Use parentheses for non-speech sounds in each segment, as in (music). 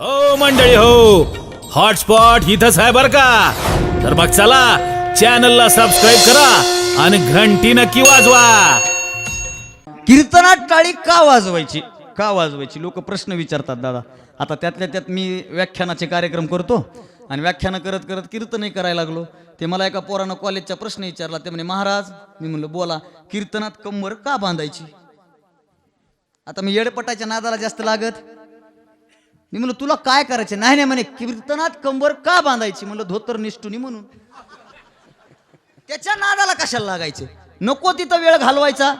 हो मंडळी हो. हॉटस्पॉट इथंच आहे बर का? तर मग चला चॅनलला सबस्क्राईब करा आणि घंटी नक्की वाजवा. कीर्तनात टाळी का वाजवायची? का वाजवायची? लोक प्रश्न विचारतात दादा. आता त्यातल्या त्यात मी व्याख्यानाचे कार्यक्रम करतो आणि व्याख्यानं करत करत कीर्तनही करायला लागलो. ते मला एका पोरानं कॉलेजचा प्रश्न विचारला. ते म्हणे महाराज मी म्हणलं बोला कीर्तनात कंबर का बांधायची? आता मी येडपटाच्या नादाला जास्त लागत. मी म्हणलं तुला काय करायचं नाही नाही म्हणे कीर्तनात कंबर का बांधायची? म्हणलं धोतर निष्ठुनी म्हणून. त्याच्या नादाला कशाला लागायचे? नको तिथं वेळ घालवायचा.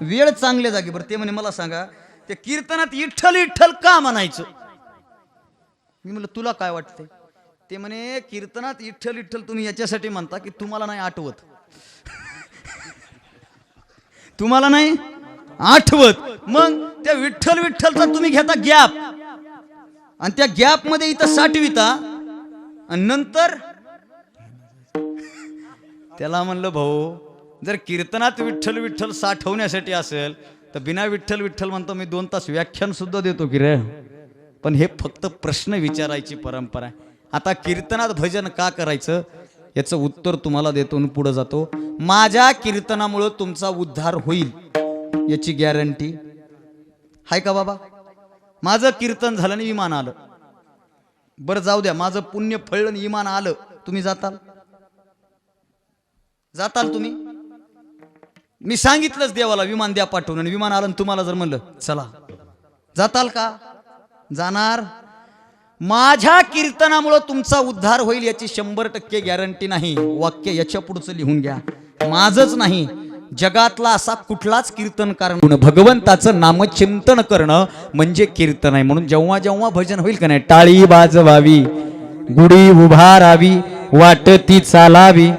वेळ चांगल्या जागी. बरं ते म्हणे मला सांगा त्या कीर्तनात इठ्ठल इठ्ठल का म्हणायचं? मी म्हणलं तुला काय वाटतंय? ते म्हणे कीर्तनात इठ्ठल इठ्ठल तुम्ही याच्यासाठी म्हणता की तुम्हाला नाही आठवत. तुम्हाला नाही आठवत. मग त्या विठ्ठल विठ्ठलचा तुम्ही घेता गॅप. आणि त्या गॅपमध्ये इथं साठविता. आणि नंतर त्याला म्हणलं भाऊ जर कीर्तनात विठ्ठल विठ्ठल साठवण्यासाठी असेल तर बिना विठ्ठल विठ्ठल म्हणतो मी दोन तास व्याख्यान सुद्धा देतो की रे. पण हे फक्त प्रश्न विचारायची परंपरा आहे. आता कीर्तनात भजन का करायचं? याचं उत्तर तुम्हाला देतो पुढे जातो. माझ्या कीर्तनामुळं तुमचा उद्धार होईल याची गॅरंटी हाय का बाबा? माझं कीर्तन झालं आणि विमान आलं. बरं जाऊ द्या माझं पुण्य फळलं आणि विमान आलं. तुम्ही जाताल? जाताल तुम्ही? मी सांगितलंच देवाला विमान द्या पाठवून. आणि विमान आलं आणि तुम्हाला जर म्हणलं चला. जाताल का? जाणार. माझ्या कीर्तनामुळं तुमचा उद्धार होईल याची शंभर टक्के गॅरंटी नाही. वाक्य याच्या पुढचं लिहून घ्या. माझच नाही. जगातला असा कुठलाच कीर्तनकार म्हणून भगवंताचं नामचिंतन करणं म्हणजे कीर्तन आहे. म्हणून जेव्हा जेव्हा भजन होईल का नाही टाळी वाजवावी गुढी उभारावी वाटती चालावी.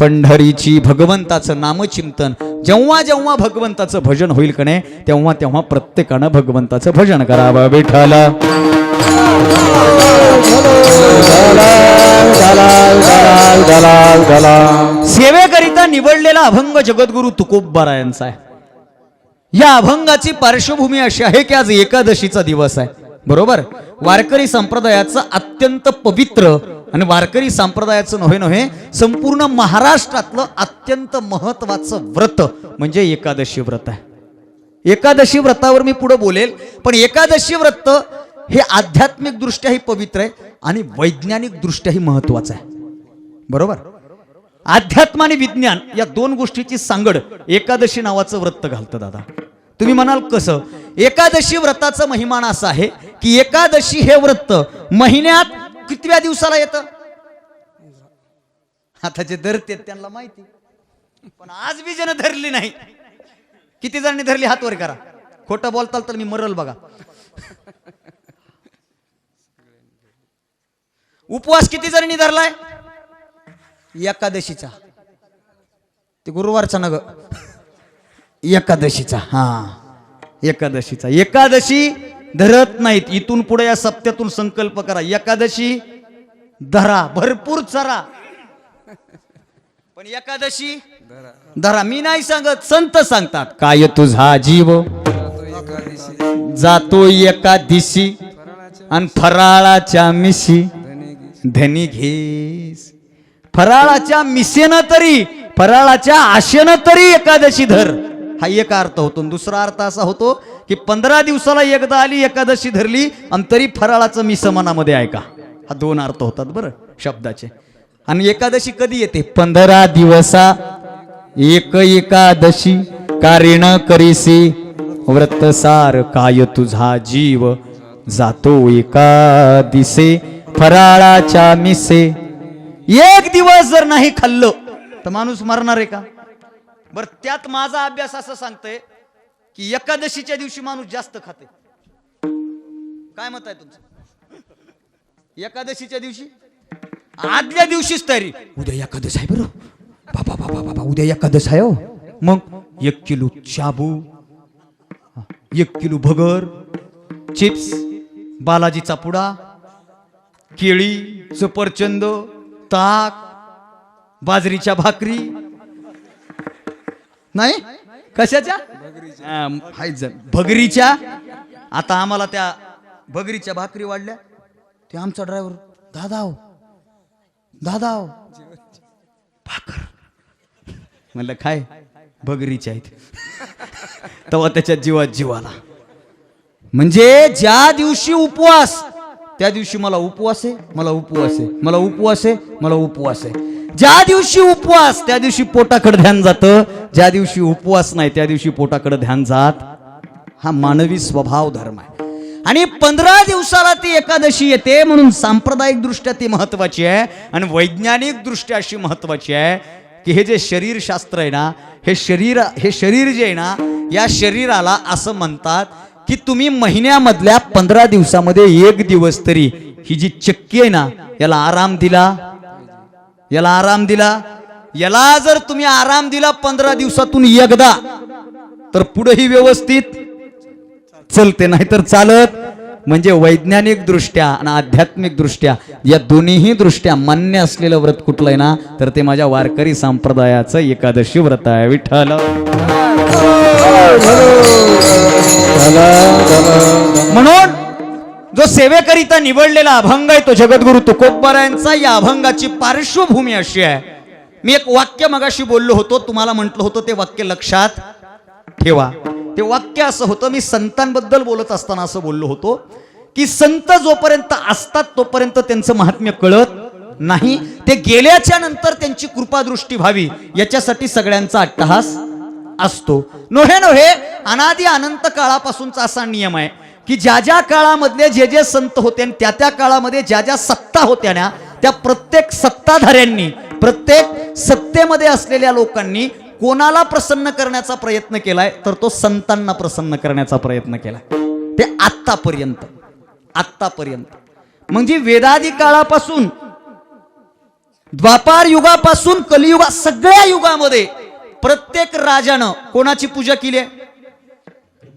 पंढरीची भगवंताचं नामचिंतन जेव्हा जेव्हा भगवंताचं भजन होईल का नाही तेव्हा तेव्हा प्रत्येकानं भगवंताचं भजन करावं. विठ्ठल. सेवेकरिता निवडलेला अभंग जगद्गुरु तुकोबा यांचा आहे. या अभंगाची पार्श्वभूमी अशी आहे की आज एकादशीचा दिवस आहे. बरोबर? वारकरी संप्रदायाचं अत्यंत पवित्र आणि वारकरी संप्रदायाचं नव्हे नव्हे संपूर्ण महाराष्ट्रातलं अत्यंत महत्वाचं व्रत म्हणजे एकादशी व्रत आहे. एकादशी व्रतावर मी पुढे बोलेल पण एकादशी व्रत हे आध्यात्मिक दृष्ट्याही पवित्र आहे आणि वैज्ञानिक दृष्ट्याही महत्वाचं आहे. बरोबर? अध्यात्म आणि विज्ञान या दोन गोष्टीची सांगड एकादशी नावाचं व्रत घालतं दादा. तुम्ही म्हणाल कसं? एकादशी व्रताचं महिमान असं आहे की एकादशी हे व्रत महिन्यात कितव्या दिवसाला येतं? आता जे धरते त्यांना माहिती. पण आज बी जण धरली नाही किती जणांनी धरली हात वर करा. खोटं बोलताल तर मी मरल बघा. (laughs) उपवास किती जणांनी धरलाय? एकादशीचा. ते गुरुवारचा नग. एकादशीचा हा. एकादशीचा. एकादशी धरत नाहीत. इथून पुढे या सप्त्यातून संकल्प करा. एकादशी धरा. भरपूर चरा. पण एकादशी धरा. मी नाही सांगत संत सांगतात. काय तुझा जीव? जातो एकादशी आणि फराळाच्या मिशी. धनी घेस फराळाच्या मिसेनं तरी फराळाच्या आशेनं तरी एकादशी धर. हा एक अर्थ होतो. आणि दुसरा अर्थ असा होतो की पंधरा दिवसाला एकदा आली एकादशी धरली आणि तरी फराळाचं मिस मनामध्ये ऐका. हा दोन अर्थ होतात बरं शब्दाचे. आणि एकादशी कधी येते? पंधरा दिवसा एक एकादशी कारिण करीसी व्रतसार काय तुझा जीव जातो एका दिसे फराळाच्या मिसे एक दिवस जर नाही खाल्लं तर माणूस मरणार आहे का? बर त्यात माझा अभ्यास असं सांगतोय की एकादशीच्या दिवशी माणूस जास्त खाते. काय मत आहे तुमचं? एकादशीच्या दिवशी? आदल्या दिवशीच तयारी उद्या एकादश आहे बरं. बाबा बाबा बाबा उद्या एकादश आहे हो. मग एक किलो शाबू एक किलो भगर चिप्स बालाजीचा पुडा केळी सफरचंद ताक बाजरीच्या भाकरी. नाही? कशाच्या? भगरीच्या. आता आम्हाला त्या भगरीच्या भाकरी वाढल्या. ते आमचा ड्रायव्हर दादाव हो, दादाव हो. भाकर. म्हणलं काय? भगरीच्या आहेत. तेव्हा त्याच्या जीवात जीवाला म्हणजे ज्या दिवशी उपवास त्या दिवशी मला उपवास आहे मला उपवास आहे मला उपवास आहे मला उपवास आहे. ज्या दिवशी उपवास त्या दिवशी पोटाकडे ध्यान जातं. ज्या दिवशी उपवास नाही त्या दिवशी पोटाकडे ध्यान जात. हा मानवी स्वभाव धर्म आहे. आणि पंधरा दिवसाला ती एकादशी येते म्हणून सांप्रदायिक दृष्ट्या ती महत्वाची आहे आणि वैज्ञानिक दृष्ट्या अशी महत्वाची आहे की हे जे शरीरशास्त्र आहे ना हे शरीर हे शरीर जे आहे ना या शरीराला असं म्हणतात की तुम्ही महिन्यामधल्या पंधरा दिवसामध्ये एक दिवस तरी ही जी चक्की आहे ना याला आराम दिला? याला आराम दिला? याला जर तुम्ही आराम दिला पंधरा दिवसातून एकदा तर पुढेही व्यवस्थित. चलते नाहीतर चालत. म्हणजे वैज्ञानिक दृष्ट्या आणि आध्यात्मिक दृष्ट्या या दोन्हीही दृष्ट्या मान्य असलेलं व्रत कुठलं आहे ना तर ते माझ्या वारकरी संप्रदायाचं एकादशी व्रत आहे. विठ्ठल! म्हणून जो सेवेकरिता निवडलेला अभंग आहे तो जगद्गुरु तुकोबरायांचा या अभंगाची पार्श्वभूमी अशी आहे. मी एक वाक्य मगाशी बोललो होतो तुम्हाला म्हटलं होतं ते वाक्य लक्षात ठेवा. ते वाक्य असं होतं मी संतांबद्दल बोलत असताना असं बोललो होतो की संत जोपर्यंत असतात तोपर्यंत त्यांचं महात्म्य कळत नाही. ते गेल्याच्यानंतर त्यांची कृपादृष्टी व्हावी याच्यासाठी सगळ्यांचा अट्टहास असतो. नोहे नोहे अनादी अनंत काळापासूनचा असा नियम आहे की ज्या ज्या काळामधले जे जे संत होते आणि त्या त्या काळामध्ये ज्या ज्या सत्ता होत्या ना त्या प्रत्येक सत्ताधाऱ्यांनी प्रत्येक सत्तेमध्ये असलेल्या लोकांनी कोणाला प्रसन्न करण्याचा प्रयत्न केलाय तर तो संतांना प्रसन्न करण्याचा प्रयत्न केलाय. ते आत्तापर्यंत आत्तापर्यंत. म्हणजे वेदादी काळापासून द्वापार युगापासून कलियुगा सगळ्या युगामध्ये प्रत्येक राजानं कोणाची पूजा केली आहे?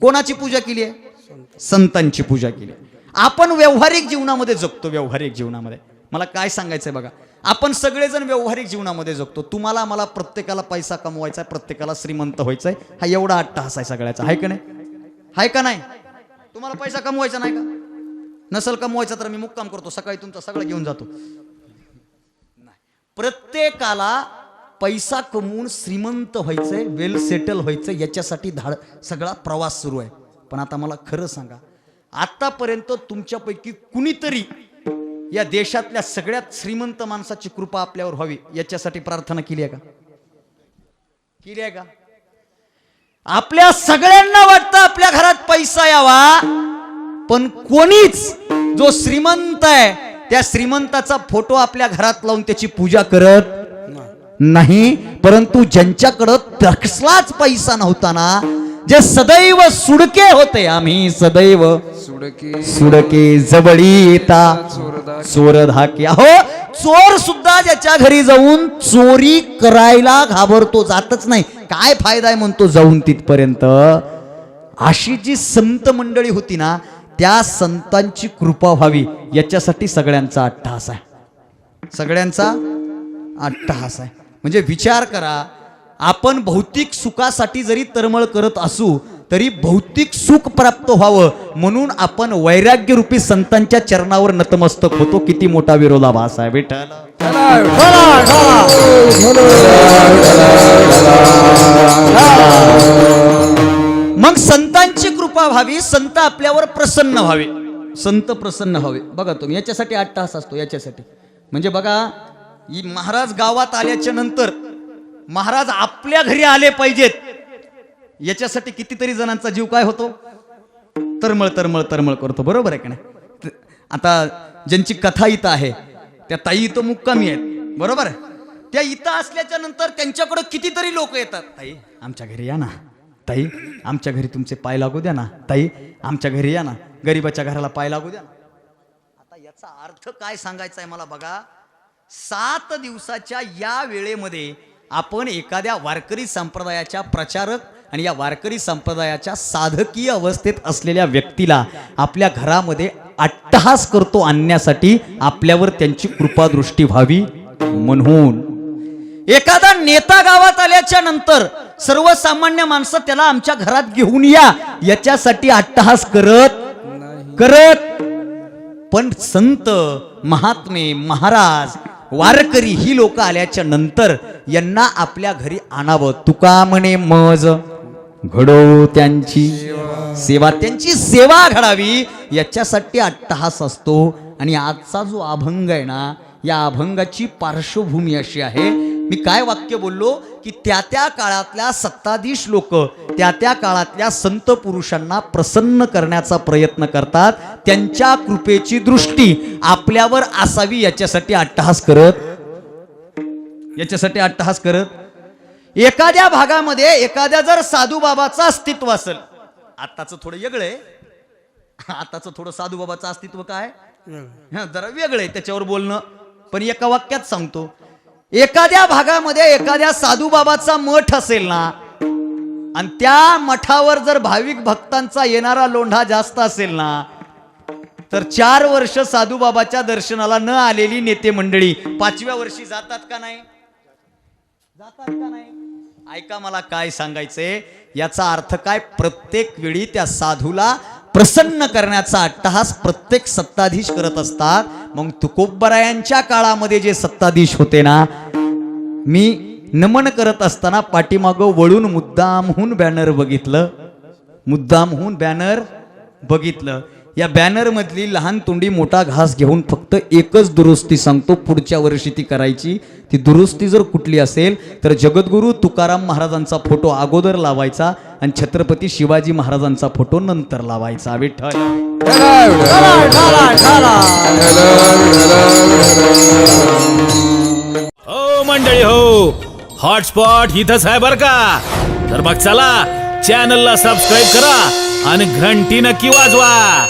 कोणाची पूजा केली आहे? संतांची पूजा केली आहे. आपण व्यावहारिक जीवनामध्ये जगतो व्यावहारिक जीवनामध्ये. मला काय सांगायचंय बघा आपण सगळेजण व्यावहारिक जीवनामध्ये जगतो. तुम्हाला मला प्रत्येकाला पैसा कमवायचा आहे प्रत्येकाला श्रीमंत व्हायचंय. हा एवढा अट्टहास आहे सगळ्याचा. आहे का नाही? आहे का नाही? तुम्हाला पैसा कमवायचा नाही का? नसल कमवायचा तर मी मुक्काम करतो. सकाळी तुमचा सगळं घेऊन जातो. प्रत्येकाला पैसा कमवून श्रीमंत व्हायचंय वेल सेटल व्हायचं याच्यासाठी धाड सगळा प्रवास सुरू आहे. पण आता मला खरं सांगा आतापर्यंत तुमच्यापैकी कुणीतरी या देशातल्या सगळ्यात श्रीमंत माणसाची कृपा आपल्यावर व्हावी याच्यासाठी प्रार्थना केली आहे का? केली आहे का? आपल्या सगळ्यांना वाटतं आपल्या घरात पैसा यावा पण कोणीच जो श्रीमंत आहे त्या श्रीमंताचा फोटो आपल्या घरात लावून त्याची पूजा करत नाही परंतु ज्यांच्याकडं तसलाच पैसा नव्हता ना जे सदैव सुडके होते आम्ही सदैव सुडके. सुडके जवळी येता. चोर धाके. अहो चोर सुद्धा ज्याच्या घरी जाऊन चोरी करायला घाबरतो जातच नाही. काय फायदा आहे म्हणतो जाऊन तिथपर्यंत? अशी जी संत मंडळी होती ना त्या संतांची कृपा व्हावी याच्यासाठी सगळ्यांचा अट्टहास आहे. सगळ्यांचा अट्टहास आहे. म्हणजे विचार करा आपण भौतिक सुखासाठी जरी तरमळ करत असू तरी भौतिक सुख प्राप्त व्हावं म्हणून आपण वैराग्य रूपी संतांच्या चरणावर नतमस्तक होतो. किती मोठा विरोधाभास आहे विठ्ठल. मग संतांची कृपा व्हावी संत आपल्यावर प्रसन्न व्हावे. संत प्रसन्न व्हावे. बघा तुम्ही याच्यासाठी आठ तास असतो याच्यासाठी. म्हणजे बघा महाराज गावात आल्याच्यानंतर महाराज आपल्या घरी आले पाहिजेत. याच्यासाठी कितीतरी जणांचा जीव काय होतो? तरमळ तरमळ तरमळ करतो. बरोबर आहे का नाही? आता ज्यांची कथा इथं आहे त्या ताई इथं मुक्कामी आहेत. बरोबर आहे? त्या इथं असल्याच्या नंतर त्यांच्याकडे कितीतरी लोक येतात. ताई आमच्या घरी या ना. ताई आमच्या घरी तुमचे पाय लागू द्या ना. ताई आमच्या घरी या ना. गरीबाच्या घराला पाय लागू द्या ना. आता याचा अर्थ काय सांगायचा आहे मला बघा? सात दिवसाच्या या वेळेमध्ये आपण एखाद्या वारकरी संप्रदायाच्या प्रचारक आणि या वारकरी संप्रदायाच्या साधकीय अवस्थेत असलेल्या व्यक्तीला आपल्या घरामध्ये अट्टहास करतो आणण्यासाठी आपल्यावर त्यांची कृपादृष्टी व्हावी म्हणून. एखादा नेता गावात आल्याच्यानंतर सर्वसामान्य माणसं त्याला आमच्या घरात घेऊन या याच्यासाठी अट्टहास करत करत. पण संत महात्मे महाराज वारकरी ही लोक आल्याच्यानंतर यांना आपल्या घरी आणावं. तुका म्हणे मज. घडो त्यांची सेवा. त्यांची सेवा घडावी याच्यासाठी अट्टहास असतो. आणि आजचा जो अभंग आहे ना या अभंगाची पार्श्वभूमी अशी आहे. मी काय वाक्य बोललो? की त्या त्या काळातल्या सत्ताधीश लोक त्या त्या काळातल्या संत पुरुषांना प्रसन्न करण्याचा प्रयत्न करतात. त्यांच्या कृपेची दृष्टी आपल्यावर असावी याच्यासाठी अट्टहास करत. याच्यासाठी अट्टहास करत. एखाद्या भागामध्ये एखाद्या जर साधू बाबाचं अस्तित्व असेल आताचं थोडं वेगळं आहे. आताचं थोडं साधू बाबाचं अस्तित्व काय? जरा वेगळं आहे त्याच्यावर बोलणं. पण एका वाक्यात सांगतो एखाद्या भागामध्ये एखाद्या साधूबाबाचा मठ असेल ना आणि त्या मठावर जर भाविक भक्तांचा येणारा लोंढा जास्त असेल ना तर चार वर्ष साधूबाबाच्या दर्शनाला न आलेली नेते मंडळी पाचव्या वर्षी जातात का नाही? जातात का नाही? ऐका मला काय सांगायचंय याचा अर्थ काय? प्रत्येक वेळी त्या साधूला प्रसन्न करण्याचा अट्टहास प्रत्येक सत्ताधीश करत असतात. मग तुकोबरायांच्या काळामध्ये जे सत्ताधीश होते ना मी नमन करत असताना पाठीमागं वळून मुद्दामहून बॅनर बघितलं. मुद्दामहून बॅनर बघितलं. या बॅनर मधली लहान तोंडी मोठा घास घेऊन फक्त एकच दुरुस्ती सांगतो पुढच्या वर्षी ती करायची. ती दुरुस्ती जर कुठली असेल तर जगद्गुरु तुकाराम महाराजांचा फोटो अगोदर लावायचा. आणि छत्रपती शिवाजी महाराजांचा फोटो नंतर लावायचा. विठ्ठल. हो मंडळी हो. हॉटस्पॉट इथंच आहे बर का? तर मग चला चॅनलला सबस्क्राईब करा आणि घंटी नक्की वाजवा.